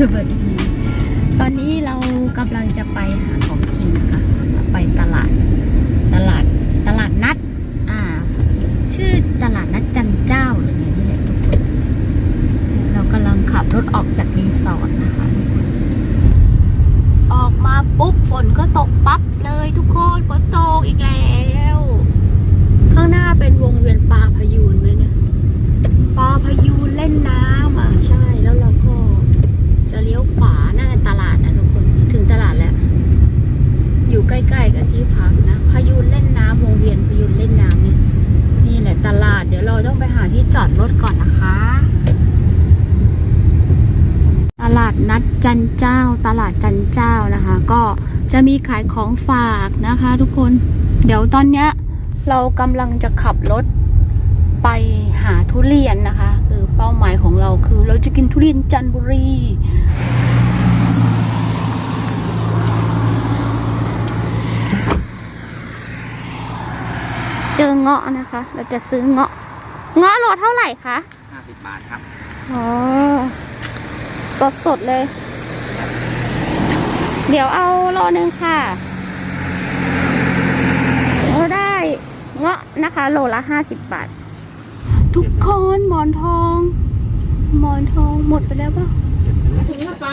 สวัสดี ตอนนี้เรากำลังจะไปหาของกินนะคะไปตลาด ตลาด ตลาดนัด อ่า ชื่อตลาดนัดจันเจ้าหรือไงนี่แหละทุกคนเรากำลังขับรถออกจากรีสอร์ทนะคะ ออกมาปุ๊บฝนก็ตกปั๊บเลยทุกคน ฝนตกอีกแล้ว ข้างหน้าเป็นวงเวียนปลาพยูนไหมเนี่ย ปลาพยูนเล่นน้ำอะใช่แล้วเราก็จะเลี้ยวขวานั่นนะตลาดนะทุกคนถึงตลาดแล้ว อยู่ใก ล้ๆกับที่พักนะ พายุเล่นน้ำวงเวียนพายุเล่นน้ำนี่นี่แหละตลาด เดี๋ยวเราต้องไปหาที่จอดรถก่อนนะคะ ตลาดนัดจันเจ้า ตลาดจันเจ้านะคะ ก็จะมีขายของฝากนะคะทุกคน เดี๋ยวตอนเนี้ยเรากำลังจะขับรถไปหาทุเรียนนะคะ คือเป้าหมายของเราคือเราจะกินทุเรียนจันบุรี เจอเงาะนะคะ เราจะซื้อเงาะ เงาะโลเท่าไหร่คะ50บาทครับ อ๋อ สดสดๆเลย เดี๋ยวเอาโลนึงค่ะเราได้เงาะนะคะ โลละห้าสิบบาท ทุกคนหมอนทองหมอนทองหมดไปแล้วป่ะ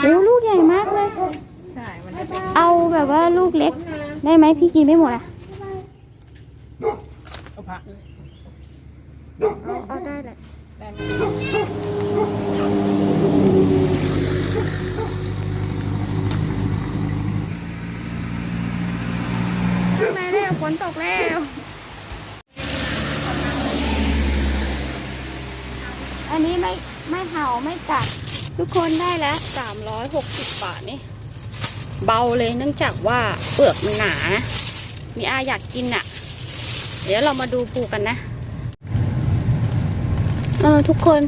โอ้ลูกใหญ่มากเลยใช่มันจะเป็นเอาแบบว่าลูกเล็ก ได้ไหมพี่กินไม่หมดอะ เอาผักเอาเอาได้แหละได้ไหมขึ้นมาแล้วฝนตกแล้วอันนี้ไม่ไม่เห่าไม่กัด ทุกคนได้แล้วสามร้อยหกสิบบาทนี่ เบาเลยเนื่องจากว่าเปลือกมันหนา มีอาอยากกินอะ่ะ ดี๋ยวเรามาดูปูกันนะ เออทุกคน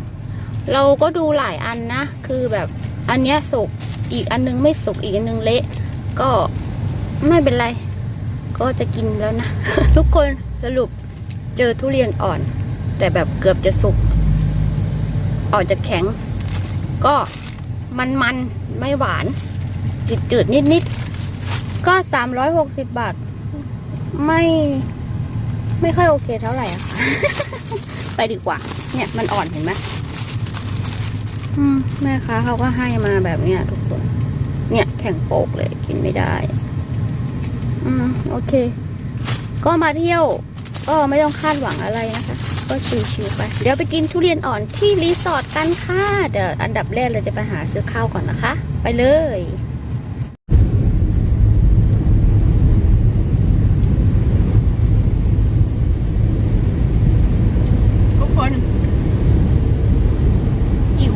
เราก็ดูหลายอันนะ คือแบบอันเนี้ยสุก อีกอันนึงไม่สุก อีกอันนึงเละ ก็ไม่เป็นไร ก็จะกินแล้วนะ ทุกคนสรุปเจอทุเรียนอ่อน แต่แบบเกือบจะสุกอ่อนจะแข็ง ก็มันมันๆไม่หวาน จืดจืดนิดนิดๆก็สามร้อยหกสิบบาท ไม่ ไม่ค่อยโอเคเท่าไหร่อะ ไปดีกว่า เนี่ยมันอ่อนเห็นไหมอืมแม่ค้าเขาก็ให้มาแบบเนี้ยทุกคน เนี่ยแข็งโปกเลยกินไม่ได้ อืมโอเค ก็มาเที่ยว ก็ไม่ต้องคาดหวังอะไรนะคะ ก็ชิวๆไป เดี๋ยวไปกินทุเรียนอ่อนที่รีสอร์ทกันค่ะ เดี๋ยวอันดับแรกเราจะไปหาซื้อข้าวก่อนนะคะ ไปเลย ทุกคนหิว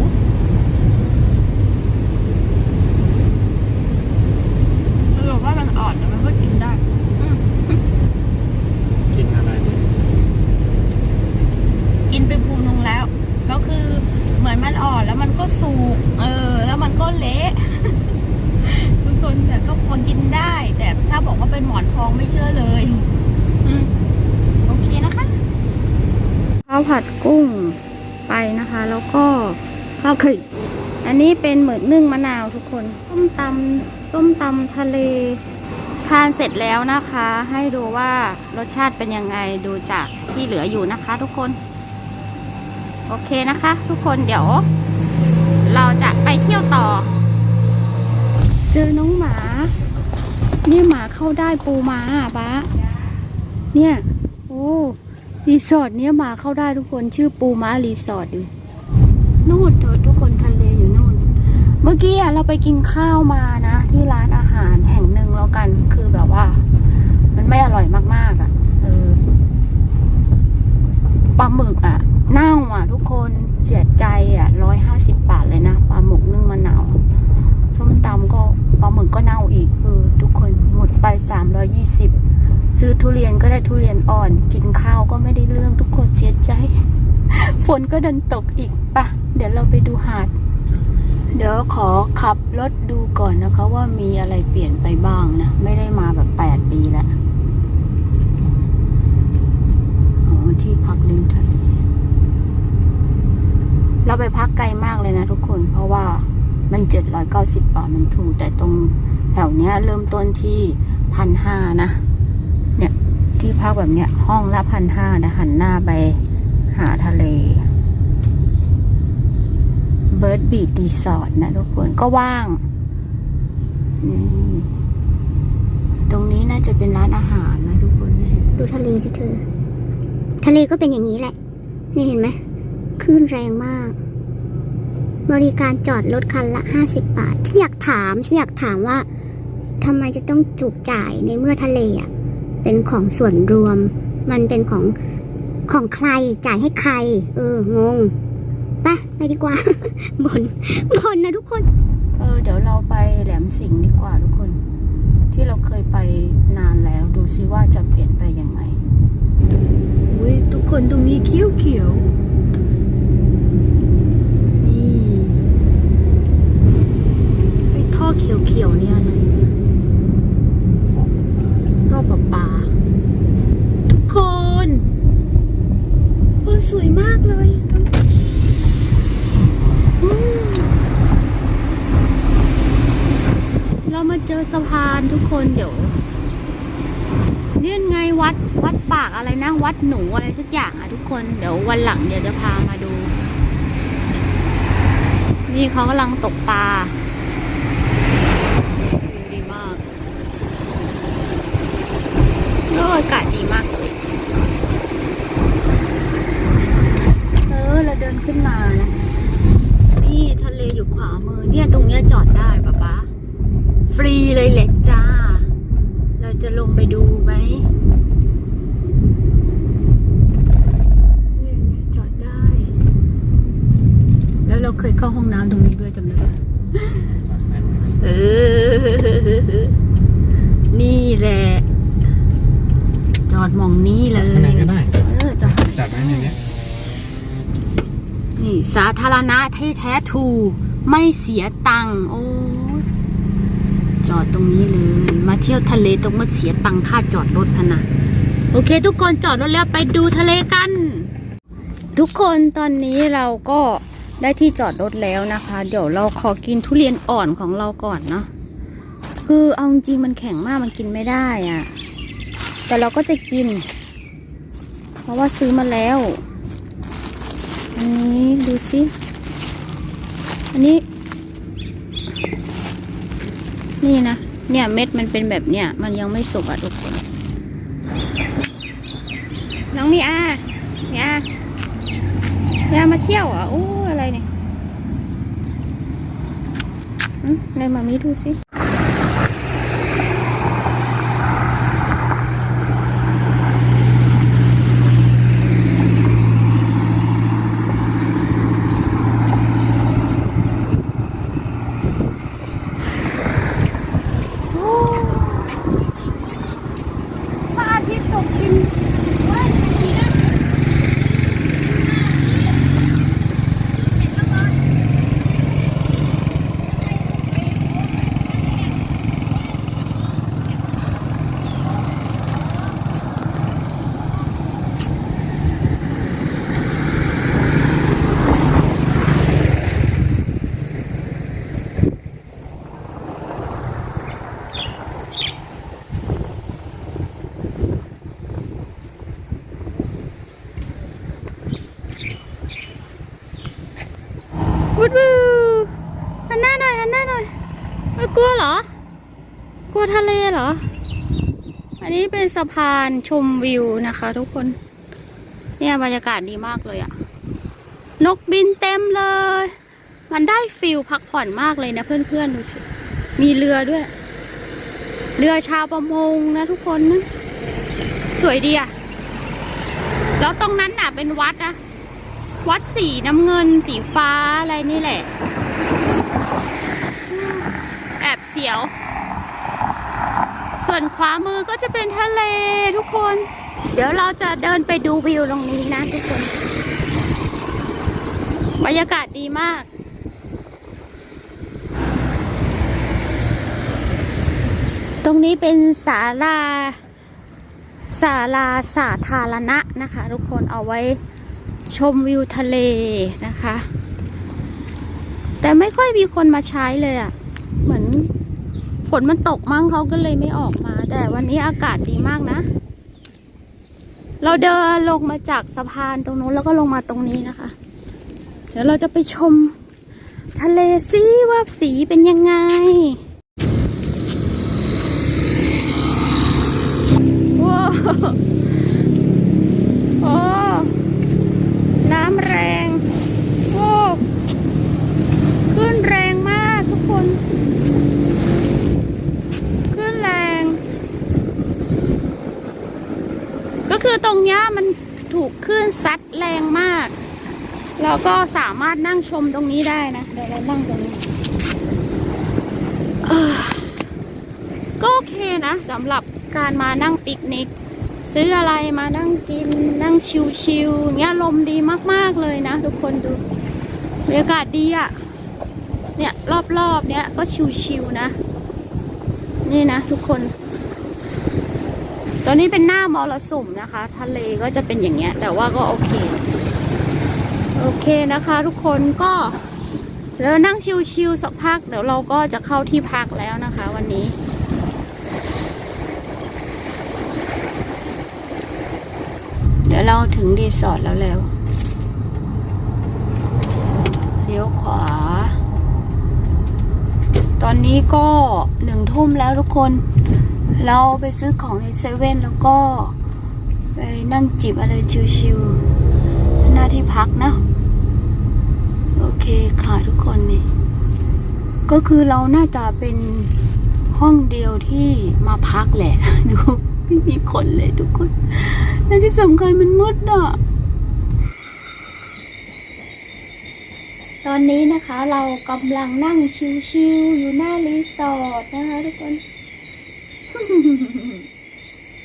สรุปว่ามันอ่อนแต่มันก็กินได้อืม กินอะไร กินไปภูมินึงแล้ว ก็คือเหมือนมันอ่อนแล้วมันก็สุกเออ แล้วมันก็เละ ทุกคนแต่ก็พอกินได้ แต่ถ้าบอกว่าเป็นหมอนทองไม่ เชื่อเลยอืมโอเคนะคะข้าวผัดกุ้งไปนะคะ แล้วก็ข้าวไข่อันนี้เป็นหมึกนึ่งมะนาวทุกคน ส้มตำส้มตำทะเลทานเสร็จแล้วนะคะ ให้ดูว่ารสชาติเป็นยังไงดูจากที่เหลืออยู่นะคะทุกคน โอเคนะคะ ทุกคนเดี๋ยว เราจะไปเที่ยวต่อ เจอน้องหมา นี่หมาเข้าได้ปูมาอะป้าเนี่ย โอ้รีสอร์ทเนี้ยหมาเข้าได้ทุกคนชื่อปูม้ารีสอร์ทอยู่นู่นเถอะทุกคนทะเลอยู่นู่น เมื่อกี้เราไปกินข้าวมานะ ที่ร้านอาหารแห่งหนึ่งแล้วกันคือแบบว่า มันไม่อร่อยมากๆอะ่ะเออปลาหมึกอะ่ะเน่าอะ ทุกคนเสียใจอะร้อยห้าสิบบาทเลยนะปลาหมึกนึ่งมะนาวส้มตำก็ ปลาหมึกก็เน่าอีกเออทุกคนหมดไปสามร้อยี่สิบซื้อทุเรียนก็ได้ทุเรียนอ่อน กินข้าวก็ไม่ได้เรื่องทุกคนเสียใจ ฝนก็ดันตกอีกปะเดี๋ยวเราไปดูหาด เดี๋ยวขอขับรถดูก่อนนะคะ ว่ามีอะไรเปลี่ยนไปบ้างนะ ไม่ได้มาแบบแปดปีแล้วอ๋อที่พักริมทะเลเราไปพักไกลมากเลยนะทุกคนเพราะว่า มันเจ็ดร้อยเก้าสิบบาทมันถูก แต่ตรงแถวเนี้ยเริ่มต้นที่พันห้านะ เนี่ยที่พักแบบเนี้ยห้องละพันห้านะหันหน้าไปหาทะเลเบิร์ดบีดรีสอร์ทนะทุกคนก็ว่างนี่ตรงนี้น่าจะเป็นร้านอาหารนะทุกคนดูทะเลสิเธอ ทะเลก็เป็นอย่างนี้แหละ นี่เห็นไหมคลื่นแรงมาก บริการจอดรถคันละห้าสิบบาท ฉันอยากถามฉันอยากถามว่าทำไมจะต้องจุกจ่ายในเมื่อทะเลอะเป็นของส่วนรวม มันเป็นของของใครจ่ายให้ใคร เอองงไปไปดีกว่า บนบนนะทุกคน เออ เดี๋ยวเราไปแหลมสิงห์ดีกว่าทุกคน ที่เราเคยไปนานแล้ว ดูซิว่าจะเปลี่ยนไปยังไงอุ้ยทุกคนตรงนี้เขียวเขียวๆนี่ไอ้ท่อเขียวเขียวๆเนี่ยอะไรท่อประปา ทุกคนโอ้สวยมากเลยอืม เรามาเจอสะพานทุกคนเดี๋ยวเนี่ยไงวัดวัดปากอะไรนะ วัดหนู อะไรสักอย่างอะทุกคนเดี๋ยววันหลังเดี๋ยวจะพามาดู นี่เขากำลังตกปลาดีมากโอ้อากาศดีมากเลยเออเราเดินขึ้นมานะนี่ทะเลอยู่ขวามือ เนี่ยตรงเนี้ยจอดได้ปะป๊าฟรีเลยแหละจ้า เราจะลงไปดูไหมเนี่ยจอดได้ แล้ว เราเคยเข้าห้องน้ำตรงนี้ด้วยจำได้ปะจอดซ้ายมือเออ นี่แหละ จอดหมองนี้เลข้างในยก็ได้เออจอดจับไว้ในเนี้ยนี่สาธารณะที่แท้ถูกไม่เสียตังค์โอ้ยจอดตรงนี้เลย มาเที่ยวทะเลต้องมาเสียตังค่าจอดรถพะนะโอเค ทุกคนจอดรถแล้วไปดูทะเลกัน ทุกคนตอนนี้เราก็ ได้ที่จอดรถแล้วนะคะ เดี๋ยวเราขอกินทุเรียนอ่อนของเราก่อนเนาะคือเอาจริงมันแข็งมากมันกินไม่ได้อะ่ะ แต่เราก็จะกิน เพราะว่าซื้อมาแล้ว อันนี้ดูสิอันนี้ นี่นะเนี่ยเม็ดมันเป็นแบบเนี้ยมันยังไม่สุกอะทุกคน น้องมีอามีอา มีอามาเที่ยวอะโอ้อะไรเนี่ยอืมในมามีดูสิ พระอาทิตย์ตกดินว่าดีนะวุดวูหันหน้าหน่อยหันหน้าหน่อยไม่กลัวเหรอ กลัวทะเลเหรอ อันนี้เป็น สะพานชมวิวนะคะทุกคน เนี่ยบรรยากาศดีมากเลยอะนกบินเต็มเลย มันได้ฟิลพักผ่อนมากเลยนะเพื่อนๆดูสิ มีเรือด้วย เรือชาวประมงนะทุกคนนะ สวยดีอะแล้วตรงนั้นน่ะเป็นวัดนะ วัดสีน้ำเงินสีฟ้าอะไรนี่แหละ แอบเสียว ส่วนขวามือก็จะเป็นทะเลทุกคน เดี๋ยวเราจะเดินไปดูวิวตรงนี้นะทุกคน บรรยากาศดีมากตรงนี้เป็นศาลาศาลาสาธารณะนะคะ ทุกคนเอาไว้ชมวิวทะเลนะคะ แต่ไม่ค่อยมีคนมาใช้เลยอะ่ะ เหมือน ฝนมันตกมั้งเขาก็เลยไม่ออกมา แต่วันนี้อากาศดีมากนะ เราเดินลงมาจากสะพานตรงนู้นแล้วก็ลงมาตรงนี้นะคะ เดี๋ยวเราจะไปชม ทะเลซิว่าสีเป็นยังไงว้าวโอ้น้ำแรงโอ้ขึ้นแรงมากทุกคน ขึ้นแรง ก็คือตรงเนี้ยมันถูกคลื่นซัดแรงมาก เราก็สามารถนั่งชมตรงนี้ได้นะ เดี๋ยวเรานั่งตรงนี้ก็โอเคนะสำหรับการมานั่งปิกนิก ซื้ออะไรมานั่งกินนั่งชิวๆเนี้ยลมดีมากๆเลยนะ ทุกคนดูบรรยากาศดีอะ่ะเนี่ยรอบๆเนี้ยก็ชิวๆนะ นี่นะทุกคน ตอนนี้เป็นหน้ามรสุมนะคะ ทะเลก็จะเป็นอย่างเงี้ย แต่ว่าก็โอเค เคนะคะ ทุกคนก็เดี๋ยวนั่งชิวๆสักพักเดี๋ยวเราก็จะเข้าที่พักแล้วนะคะ วันนี้ เดี๋ยวเราถึงรีสอร์ทแล้วแล้วเลี้ยวขวา ตอนนี้ก็หนึ่งทุ่มแล้วทุกคน เราไปซื้อของในเซเว่นแล้วก็ ไปนั่งจิบอะไรชิวๆหน้าที่พักนะ โอเคค่ะทุกคนนี่ ก็คือเราน่าจะเป็นห้องเดียวที่มาพักแหละ ดูไม่มีคนเลยทุกคน และที่สำคัญมันมืดอะ ตอนนี้นะคะเรากำลังนั่งชิวๆอยู่หน้ารีสอร์ทนะคะทุกคน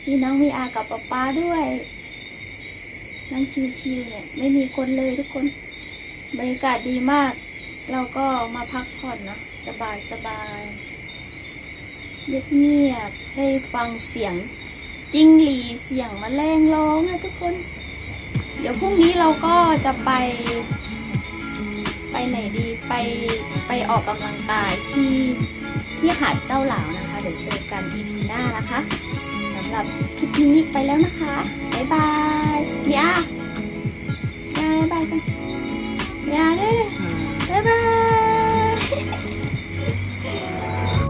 พี่น้องมีอากับป๊าป๊าด้วย นั่งชิวๆเนี่ย ไม่มีคนเลยทุกคน บรรยากาศดีมาก เราก็มาพักผ่อนเนอะสบายสบายเงียบๆให้ฟังเสียงจิ้งหรีเสียงมแมลงร้องนะทุกคน เดี๋ยวพรุ่งนี้เราก็จะไป ไปไหนดีไปไปออกกำลังกายที่ที่หาดเจ้าหลาวนะคะ เดี๋ยวเจอกันอีพีหน้านะคะสำหรับคลิปนี้ไปแล้วนะคะ บ๊ายบายเนี่ยบายบายกัน เนี่ยเด้บ๊ายบาย